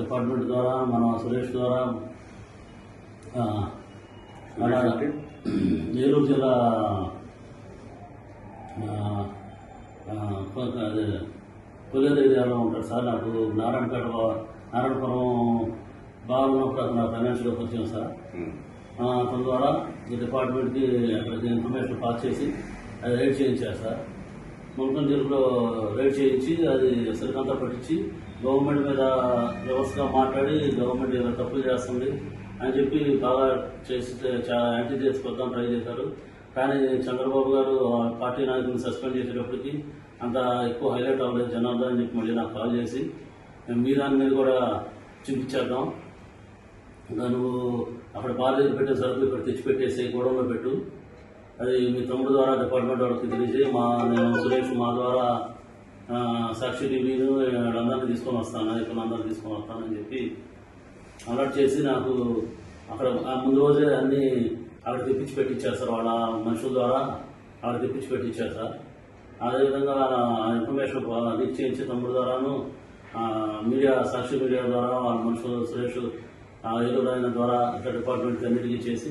Department ద్వారా మన సురేష్ ద్వారా ఏలూరు జిల్లా అదే కొల్లేరు ఏరియాలో ఉంటాడు సార్. నాకు నారాయణపేట నారాయణపురం బాగున్నప్పుడు అతను ఫైనాన్షియల్గా పరిచయం సార్. అతని ద్వారా ఈ డిపార్ట్మెంట్కి అక్కడికి ఇన్ఫర్మేషన్ పాస్ చేసి అది రైడ్ చేయించారు సార్. ముల్కన్ జిల్లాలో రైడ్ చేయించి అది సరికంతా పట్టించి గవర్నమెంట్ మీద వ్యవస్థగా మాట్లాడి గవర్నమెంట్ ఇలా తప్పులు చేస్తుంది అని చెప్పి బాగా చేసి చాలా యాంటీ చేసుకొద్దాం ట్రై చేశారు. కానీ చంద్రబాబు గారు ఆ పార్టీ నాయకులను సస్పెండ్ చేసేటప్పటికి అంత ఎక్కువ హైలైట్ అవ్వలేదు జనాల్లో అని చెప్పి మళ్ళీ నాకు కాల్ చేసి. మేము మీ దాని మీద కూడా చూపించేద్దాం ఇంకా నువ్వు అక్కడ బాధ్యత పెట్టే సరుకులు ఇక్కడ తెచ్చిపెట్టేసి గోడంలో పెట్టు. అది మీ తమ్ముడు ద్వారా డిపార్ట్మెంట్ వాళ్ళకి తెలిసి మా నేను సురేష్ మా ద్వారా సాక్షి టీవీను వీళ్ళందరినీ తీసుకొని వస్తాను నాయకులు అందరినీ తీసుకొని వస్తానని చెప్పి అలర్ట్ చేసి నాకు అక్కడ ముందు రోజే అన్ని అక్కడ తెప్పించి పెట్టించారు సార్. వాళ్ళ మనుషుల ద్వారా అక్కడ తెప్పించి పెట్టించారు సార్. అదేవిధంగా ఇన్ఫర్మేషన్ లీక్ చేయించి తమ్ముడు ద్వారాను మీడియా సాక్షి మీడియా ద్వారా వాళ్ళ మనుషులు సురేష్ ఆ, ద్వారా ఇట్లా డిపార్ట్మెంట్ అన్నిటికీ చేసి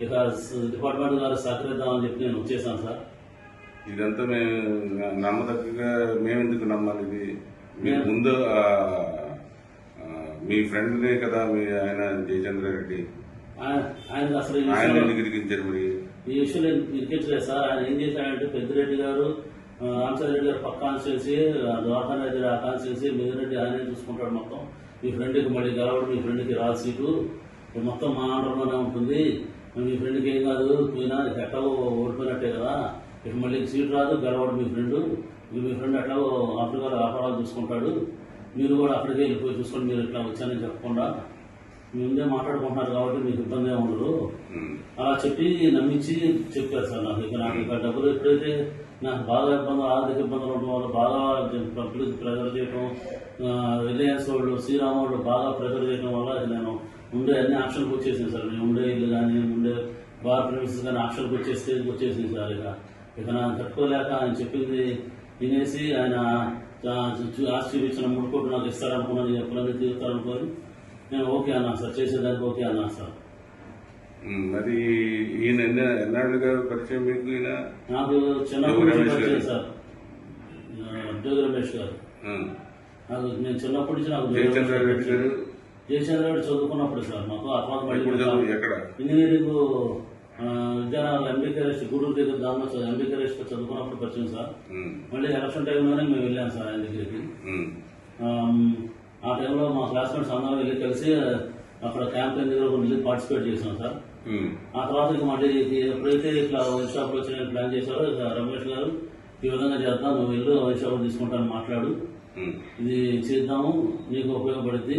ఇక డిపార్ట్మెంట్ గారు సహకరిద్దామని చెప్పి నేను వచ్చేసాను సార్. ఇదంతా మేము నమ్మదగ్గగా మేము ఎందుకు నమ్మాలి? ఇది మీరు ముందు మీ ఫ్రెండ్నే కదా మీ ఆయన జయచంద్ర రెడ్డి. ఆయన అసలు ఈ ఆయన విషయంలో- ఎందుకు ఇరికించారు మరి? ఈ విషయంలో ఇరికించలేదు సార్. ఆయన ఏం చేశాడంటే పెద్దిరెడ్డి గారు ఆ, రామచంద్ర రెడ్డి గారు పక్క రెడ్డి ఆ కాన్స్టిట్యూన్సీ మిగిలిరెడ్డి ఆయనే చూసుకుంటాడు మొత్తం. మీ ఫ్రెండ్కి మళ్ళీ గెలవడం మీ ఫ్రెండ్కి రాదు సీటు. మొత్తం మా ఆర్డర్లోనే ఉంటుంది. మీ ఫ్రెండ్కి ఏం కాదు పోయినా ఇక ఎట్లాగో ఓడిపోయినట్టే కదా. ఇక మళ్ళీ సీట్ రాదు గెలవడం మీ ఫ్రెండ్ మీ ఫ్రెండ్ ఎట్లాగో ఆఫ్రికాలో వ్యాపారాలు చూసుకుంటాడు. మీరు కూడా అక్కడికి వెళ్ళిపోయి చూసుకొని మీరు ఇట్లా వచ్చానని చెప్పకుండా. మీ ముందే మాట్లాడుకుంటున్నారు కాబట్టి మీకు ఇబ్బంది ఉండదు. అలా చెప్పి నమ్మించి చెప్పారు సార్ నాకు. ఇక నాకు ఇక డబ్బులు ఎప్పుడైతే నాకు బాగా ఇబ్బంది ఆర్థిక ఇబ్బందులు ఉండడం వల్ల బాగా పబ్లిక్ ప్రెజర్ చేయడం రిలయన్స్ వాళ్ళు శ్రీరామ్ వాళ్ళు బాగా ప్రెజర్ చేయడం వల్ల నేను ఉండే అన్ని ఆప్షన్కి వచ్చేసింది సార్. నేను ఉండే ఇల్లు కానీ ఉండే బార్ ప్రిమిసెస్ కానీ ఆప్షన్కి వచ్చే స్టేజ్కి వచ్చేసింది సార్ ఇక. ఇక నాకు తట్టుకోలేక ఆయన చెప్పింది వినేసి ఆయన ఆస్తి ఇచ్చిన మూడు కోట్లు నాకు ఇస్తారనుకున్నాను ఎప్పుడైనా తీరుతారనుకోని నేను ఓకే అన్నా సార్. చేసేదానికి ఓకే అన్నా సార్. మరి ఈయన ఎన్న ఎన్నాళ్ళుగా పరిచయం మీకు ఈయన? నాకు పరిచయం గారు. సార్. జోగి రమేష్ గారు. నాకు నేను చిన్నప్పటి నుంచి నాకు జయచంద్ర గారు? జయచంద్ర రెడ్డి చదువుకున్నప్పుడు సార్ మాకు ఆ తర్వాత మళ్ళీ ఎక్కడ? ఇంజనీరింగ్ విద్యానగర్ ఎంబీకే రెస్ట్ గూడూరు దగ్గర దానిలో చదువు ఎంబీకే రెస్ట్ చదువుకున్నప్పుడు పరిచయం సార్. మళ్ళీ ఎలక్షన్ టైంలోనే మేము వెళ్ళాం సార్ ఆయన దగ్గరికి. ఆ టైంలో మా క్లాస్మేట్స్ అందరం వెళ్ళి కలిసి అక్కడ క్యాంపెయిన్ దగ్గర వెళ్ళి పార్టిసిపేట్ చేసాం సార్. ఆ తర్వాత ఇక మళ్ళీ ఎప్పుడైతే ఇట్లా వైన్ షాప్ వచ్చిన ప్లాన్ చేశారో ఇక రమేష్ గారు ఈ విధంగా చేద్దాం నువ్వు వెళ్ళు వైన్ షాప్ తీసుకుంటాను మాట్లాడు. ఇది చేద్దాము నీకు ఉపయోగపడుద్ది